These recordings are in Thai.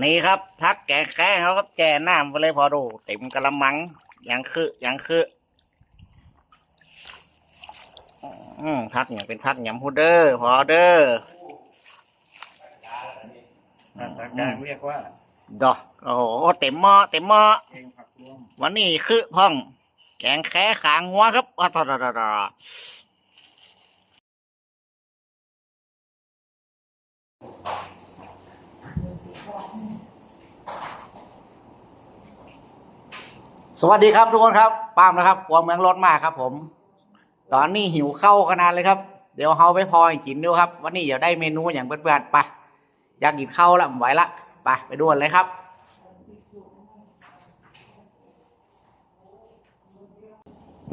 นี่ครับทักแกงแค่เขาก็แจ่น้ำไปเลยพอดูเต็มกระมังยังคือยังคืออืมพักอย่างเป็นพักยำพูดเดอร์พอเดอร์ภาษากลางเรียกว่าดอกโอ้โหเต็มหม้อเต็มหม้อเองผักรวมวันนี้คือพ่อง แกงแค่ขางหัวครับอ้าวตอดอดอ สวัสดีครับทุกคนครับปามนะครับครัวเมืองรถมากครับ ผม ตอนนี้หิวเข้าขนาดเลยครับ เดี๋ยวเฮาไปพอให้กินดูครับ วันนี้เดี๋ยวได้เมนูอย่างเพื่อนๆไปอยากกินข้าวละไม่ไหวละไปไปดูกันเลยครับ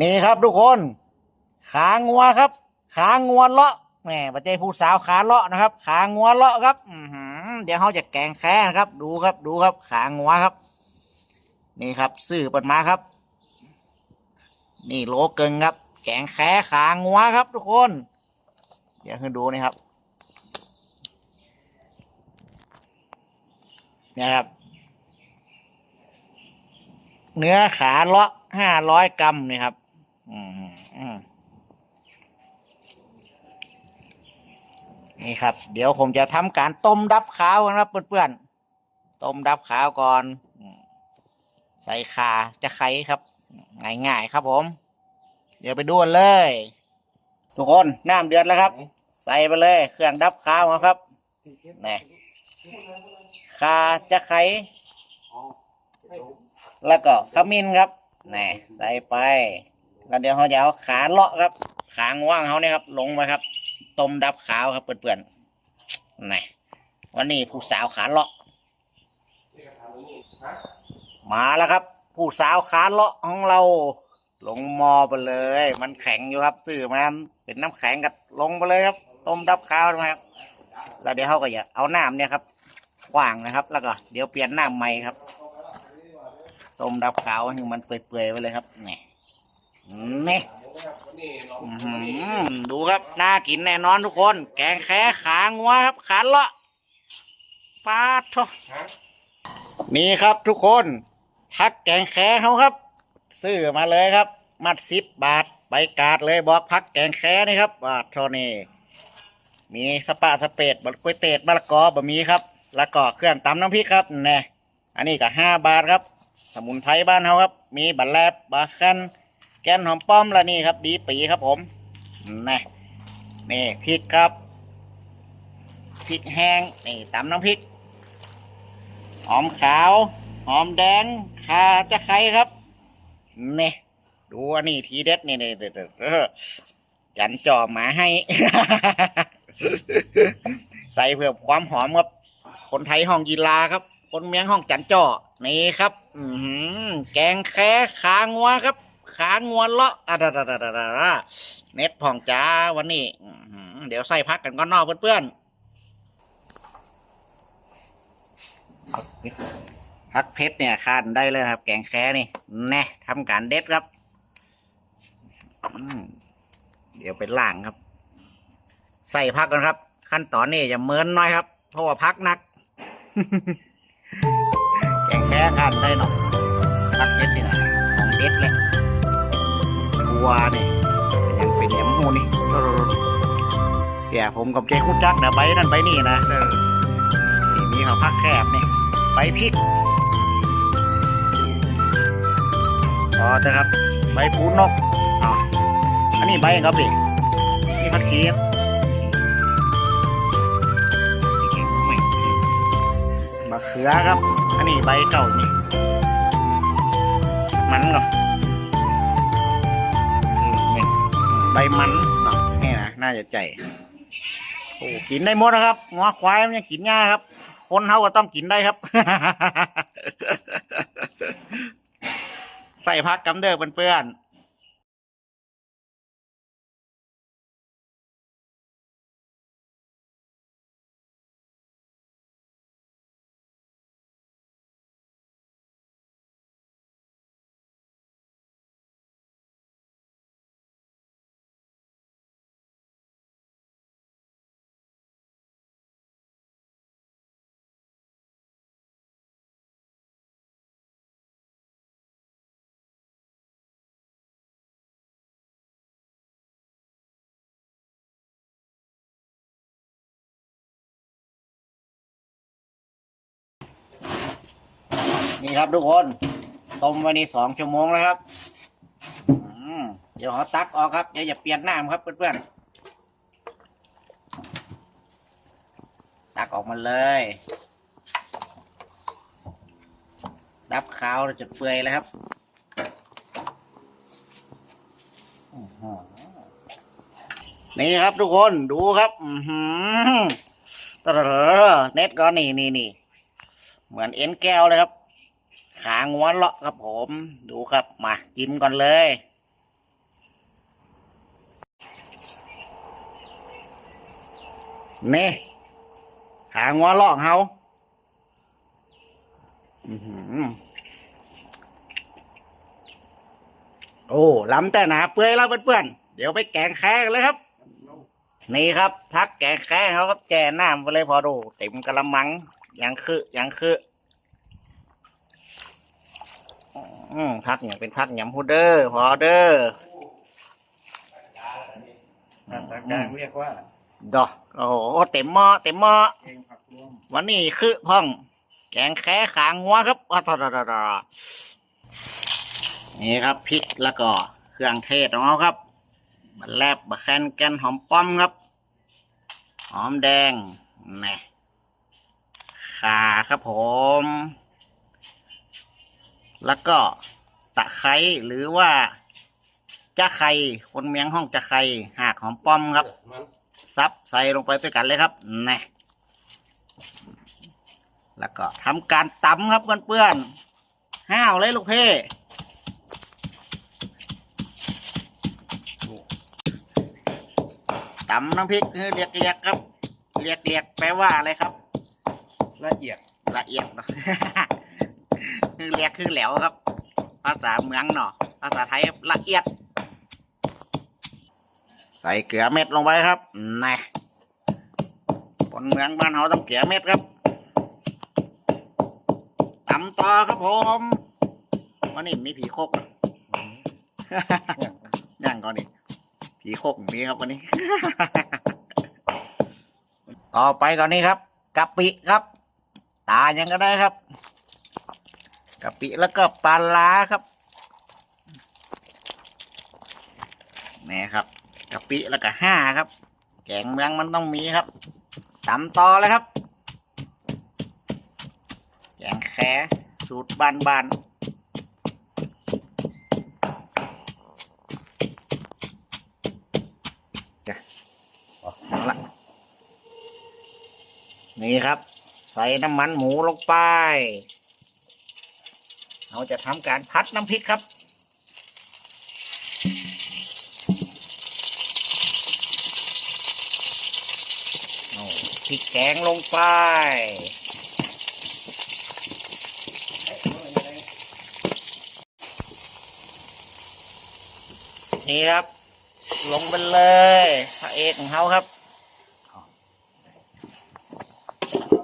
นี่ครับทุกคน ขางัวครับ ขางัวเลาะแหมปัจจัยผู้สาวขาเลาะนะครับ ขางัวเลาะครับ อือหือเดี๋ยวเขาจะแกงแค่นะครับ ดูครับดูครับ ขางัวครับ นี่ครับซื้อเปิดมาครับ นี่โลเกิงครับ แกงแค่ขางัวครับ ทุกคน เดี๋ยวให้ดูนี่ครับเนี่ยครับ เนื้อขาเลาะห้าร้อยกรัมนี่ครับนี่ครับ เดี๋ยวผมจะทำการต้มดับขาวนะครับเพื่อนๆต้มดับขาวก่อนอ ใส่ขาจะไขครับง่ายๆครับผม เดี๋ยวไปดูกันเลย ทุกคนน้ำเดือดแล้วครับ ใส่ไปเลยเครื่องดับขาวนะครับนี่ขาจะไขแล้วก็ขมิ้นครับนี่ใส่ไป แล้วเดี๋ยวเขาจะเอาขาเลาะครับ ขางว่างเขาเนี่ยครับ ลงไปครับต้มดับขาวครับเปื่อนๆนี่วันนี้ผู้สาวขาเลาะ มาแล้วครับ ผู้สาวขาเลาะของเรา ลงมอไปเลย มันแข็งอยู่ครับซื้อมาเป็นน้ำแข็งกับลงไปเลยครับ ต้มดับขาวนะครับแล้วเดี๋ยวเขาก็จะเอาน้ำเนี่ยครับขวางนะครับ แล้วก็เดี๋ยวเปลี่ยนน้ำใหม่ครับ ต้มดับขาวให้มันเปื่อยๆไปเลยครับนี่นี่ดูครับน่ากินแน่นอนทุกคน แกงแค่ขางัวครับ ขาเลาะปาดโทนี่ครับทุกคน พักแกงแค่เขาครับ ซื้อมาเลยครับ มัดสิบบาทไปกาดเลยบอกพักแกงแค่นี่ครับบาทเท่านี้มีสปาสเปดบะก๋วยเตี๋ยวมะละกอบะหมี่ครับแล้วก็เครื่องตำน้ำพริกครับแน่อันนี้ก็ห้าบาทครับ สมุนไพรบ้านเขาครับ มีบัลแลบบาคันแกนหอมป้อมและนี่ครับ ดีปีครับผมนี่นี่พริกครับพริกแห้งนี่ตำน้ำพริกหอมขาว อมแดงข่าจะไคร้ครับเนี่ยดูอันนี้ทีเด็ดนี่นี่เด็ดเออจันจ่อหมาให้ ใส่เพื่อความหอมครับ คนไทยห้องกีฬาครับ คนเมียงห้องจันจ่อนี่ครับ อืแกงแค่ขางัวครับ ขางัวเลาะอะดาดาดาดาเน็ตผ่องจ้าวันนี้เดี๋ยวใส่พักกันก่อนนอกเพื่อนๆ พักเพชรเนี่ยคาดได้เลยนะครับ แกงแค่นี่แน่ทำการเด็ดครับอืมเดี๋ยวไปล่างครับ ใส่พักกันครับ ขั้นตอนนี้จะเมินหน้อยครับ เพราะว่าพักหนัก แกงแค่คาดได้เนาะพักเพชรนี่นะของเด็ดเลยทัวนี่ยังเป็นยำหูนี่เออเดี๋ยวผมกับเจ๊คุจักเดี๋ยวไปนั่นไปนี่นะเออทีนี้เขาพักแคบนี่ไปพริก ต่อจะครับ ใบปูนกอ๋ออันนี้ใบยังครับพี่นี่ผักชีครับมะเขือครับ อันนี้ใบเก่านี่ มันเหรอใบมันนี่นะน่าจะใจโอ้กินได้หมดนะครับงัวควายมันยังกินง่ายครับ คนเขาก็ต้องกินได้ครับ ใส่พักกำเดิกเพื่อนๆ นี่ครับทุกคนต้มไว้นี่สองชั่วโมงแล้วครับเดี๋ยวเขาตักออกครับเดี๋ยวอย่าเปลี่ยนน้ำครับเพื่อนๆตักออกมาเลยดับขาวจนเปื่อยแล้วครับนี่ครับทุกคนดูครับตะเรอเน็ตก็นี่นี่นี่เหมือนเอ็นแก้วเลยครับ ขางัวเลาะครับผม ดูครับมาจิ้มก่อนเลยนี่ขางัวเลาะเขาโอ้ล้ำแต่หนาเปื่อยแล้วเพื่อนๆเดี๋ยวไปแกงแค่กันเลยครับ นี่ครับพักแกงแค่เขาก็แก่น้ำไปเลยพอดูเต็มกระมังยังคือยังคือ อืมพักอย่างเป็นพักยำพูเดอร์พอเดอร์ภาษากลางเรียกว่าดอกโอ้โหเต็มหม้อเต็มหม้อเองผักรวมวันนี้คือพ่อง แกงแค่ขางงัวครับอะทอดนี่ครับพริกแล้วก็เครื่องเทศของเขาครับบะแลบบะแคนแกนหอมป้อมครับ หอมแดงแน่ข่าครับผม แล้วก็ตะไคร้หรือว่าจะไข่คนเมียงห้องจะไข่หากหอมป้อมครับ ซับใส่ลงไปด้วยกันเลยครับน่แล้วก็ทำการตำครับเพื่อนๆห้าวเลยลูกเพ่ตำน้ำพริกเรียกเรียกครับ เรียกเรียกแปลว่าอะไรครับ ละเอียดละเอียดเนอะ คือเรียกคือแหลวครับ ภาษาเมืองเนาะภาษาไทยละเอียด ใส่เกลือเม็ดลงไปครับนะคนเมืองบ้านเราต้องเกลือเม็ดครับตำต่อครับผมวันนี้มีผีโคกย่างก่อนดิผีโคกมีครับวันนี้ ต่อไปก่อนนี้ครับกะปิครับ ตายังก็ได้ครับ กะปิแล้วก็ปลาร้าครับนี่ครับกะปิแล้วก็ห้าครับ แกงเมืองมันต้องมีครับตำต่อเลยครับแกงแคสูตรบ้านบ้านๆจ้ะเอาละนี่ครับ ใส่น้ำมันหมูลงไป เราจะทำการพัดน้ำพริกครับ พริกแกงลงไปนี่ครับ ลงไปเลยพระเอกของเขาครับ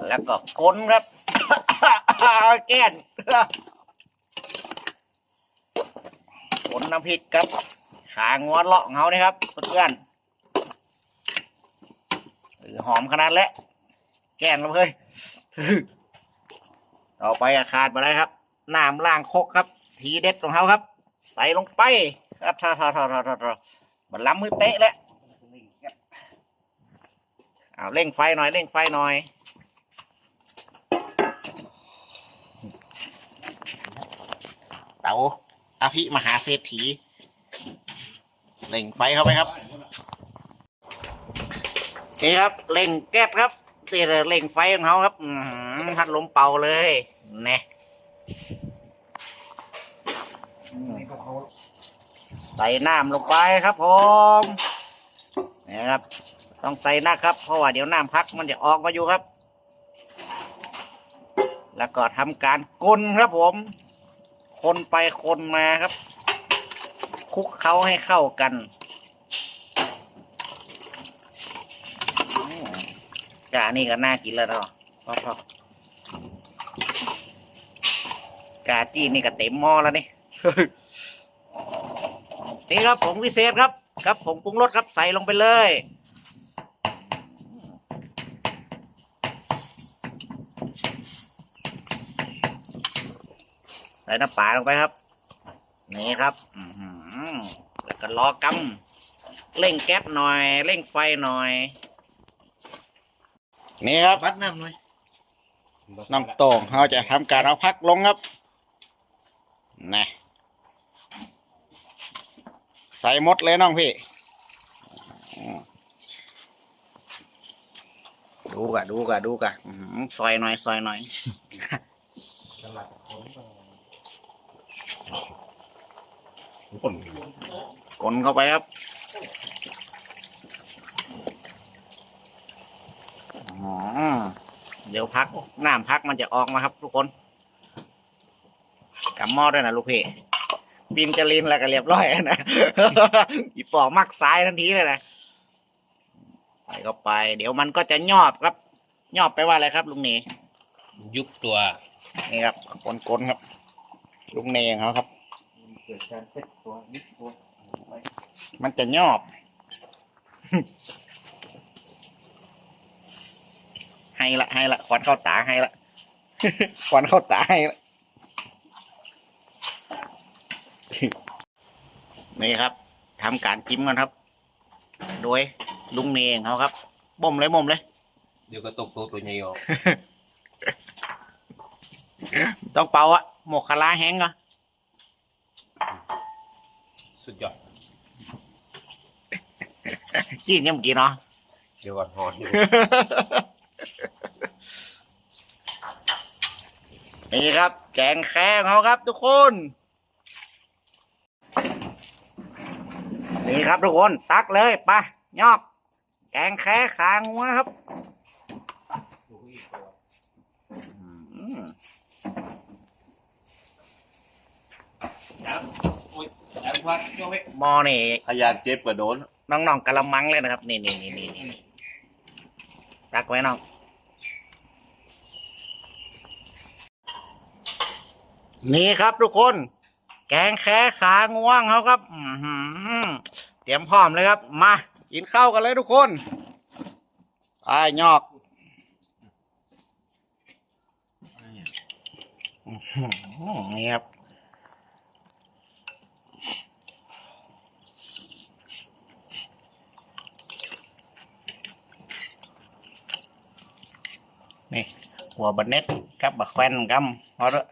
แล้วก็ค้นครับ แก้นค้ นน้ำพริกครับขางวดเลาะเขานี่ครับเพื่อนหรือหอมขนาดแล้วแก้นลงเลยต่อไปอาขาดมาได้ครับน้ำล่างคกครับ ทีเด็ดของเขาครับใส่ลงไปครับท่าท่าท่าท่าท่าท่ามันล้ำมือเตะแล้วเอาเร่งไฟหน่อยเร่งไฟหน่อยเตา อภิมหาเศรษฐีเร่งไฟเข้าไปครับนี่ครับเร่งแก๊สครับเสียเร่งไฟของเขาครับพัดลมเป่าเลยแน่อืมนี่ก็เขาใส่น้ำลงไปครับผมนี่ครับ ต้องใส่นะครับเพราะว่าเดี๋ยวน้ำพักมันจะออกมาอยู่ครับ แล้วก็ทำการกลนครับผม คนไปคนมาครับ คุกเขาให้เข้ากันอืมกานี่ก็น่ากินแล้วเนาะพอพอกาจีนนี่ก็เต็มหม้อแล้วนี่นี่ครับผงวิเศษครับ ครับผงปรุงรสครับใส่ลงไปเลย ใส่น้ำปลาลงไปครับ นี่ครับอือหือแล้วก็รอกำเร่งแก๊สหน่อย เร่งไฟหน่อย นี่ครับบัดน้ำหน่อยน้ำโต่งเราจะทำการเอาพักลงครับนะใส่หมดเลยน้องพี่อืมดูกะดูกะดูกะอื้อหือซอยหน่อยซอยหน่อย สลัดขน คน กลนเข้าไปครับอ๋อเดี๋ยวพักน้ำพักมันจะออกมาครับ ทุกคนกำหม้อด้วยนะลูกพี่บินจะลินแล้วก็เรียบร้อยนะอีปอกมักซ้ายทันทีเลยนะใส่เข้าไป เดี๋ยวมันก็จะยอบครับ ยอบไปลว่าอะไรครับลุงเนยุบตัว นี่ครับกลนๆครับ ลุงเนของเขาครับมันเกิดการเซ็ตตัวนิดตัวไว้มันจะยอบให้ละให้ละควันเข้าตาให้ละควันเข้าตาให้ละนี่ครับทำการจิ้มกันครับ โดยลุงเมงเขาครับบ่มเลยบ่มเลย เดี๋ยวก็ตกตัวตัวใหญ่ออก ต้องเป่าอะ หมกคาราแห้งก่อนสุดยอดกินยังเมื่อกี้เนาะเดี๋ยวก่อนหอนอยู่นี่ครับ แกงแค่ของเขาครับ ทุกคน นี่ครับทุกคน ตักเลยไปยอก แกงแค่ขางหัวครับ ดูอีกตัว อืม ครับโอ้ยแล้วพัดโยกไป หมอนี่พยานเจ็บกว่าโดน น้องๆกะละมังเลยนะครับ นี่นี่นี่นี่นี่ตักไว้น้องนี่ครับทุกคน แกงแค่ขาง่วงเขาครับอือหือเตรียมพร้อมเลยครับ มากินข้าวกันเลยทุกคนไอ้ยอกอื้อหือนี่ครับ นี่หัวบันเน็ตกับบักแควนกัมเอาด้วย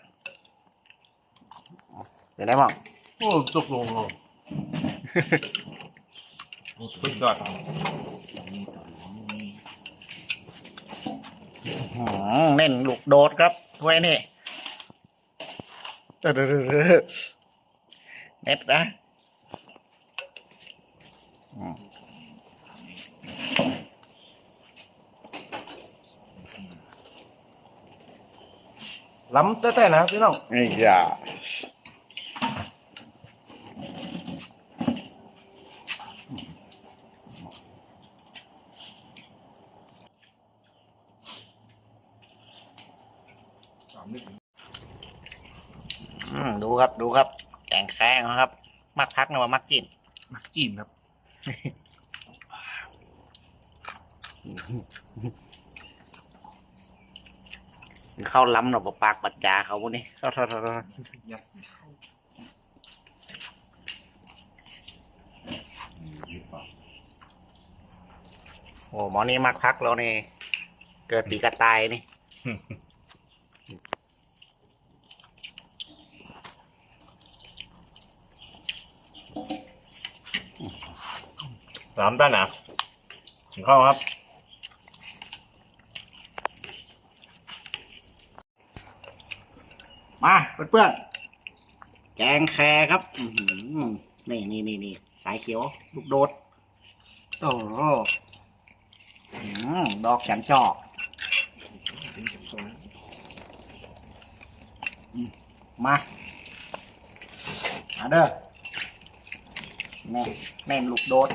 เดี๋ยวได้บ้างโอ้ตกลงลงสุดยอดอื้อหือเน้นลูกโดดครับถ้วยนี่เด้อๆๆๆเน็ตนะอืม ล้ำแต่ๆนะครับพี่น้องนี่อย่าอืมดูครับดูครับ แกงแข้งครับ มักพักนะว่ามักกินมากินครับ เข้าล้ำหรอปากปัจจาเขาพวกนี้เขาเท่ายัดโอ้หมอนี่มักพักแล้วนี่ เกิดปีกระต่ายนี่สามด้านนะเข้าครับ มาเพื่อนๆแกงแครครับนี่นี่นี่นี่สายเขียว ลูกโดดโอ้โหดอกฉันจอกมาอาเด้อแน่แน่นลูกโดด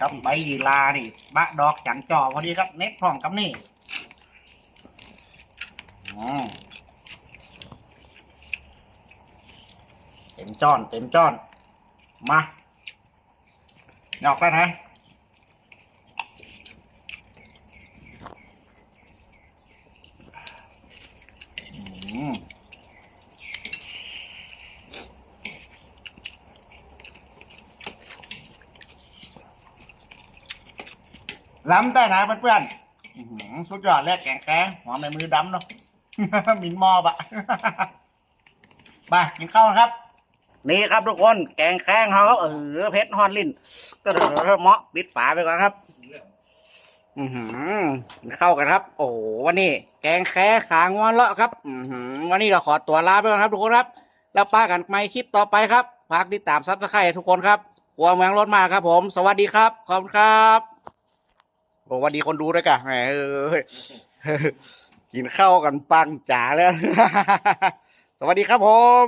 กับใบยีลานี่บะดอกจันจอพอดีครับเน็ตพร้อมกับนี่อืม มจ้อน เต็มจ้อน มาหยอกได้ไหมล้ำได้นะเพื่อนๆสุดยอดแรกแกงแค่หอมในมือดำเนาะมินมอบอะไปกินข้าวครับ นี่ครับทุกคนแกงแข้งเขาครับเออเพชรฮอนลิ้นก็เดี๋ยวเหมาะปิดฝาไปก่อนครับ อือหือเข้ากันครับ โอ้วันนี้ แกงแค่ขางวันเลาะครับ อือหือวันนี้ก็ขอตัวลาไปก่อนครับ ทุกคนครับ แล้วป้ากันไม่คลิปต่อไปครับฝากติดตามซับสไครต์ทุกคนครับกลัวเมืองรถมาครับ ผม สวัสดีครับขอบคุณครับโอ้วัสดีคนดูด้วยกันแหมเอ้ยกินข้าวกันปังจ๋าแล้ว สวัสดีครับผม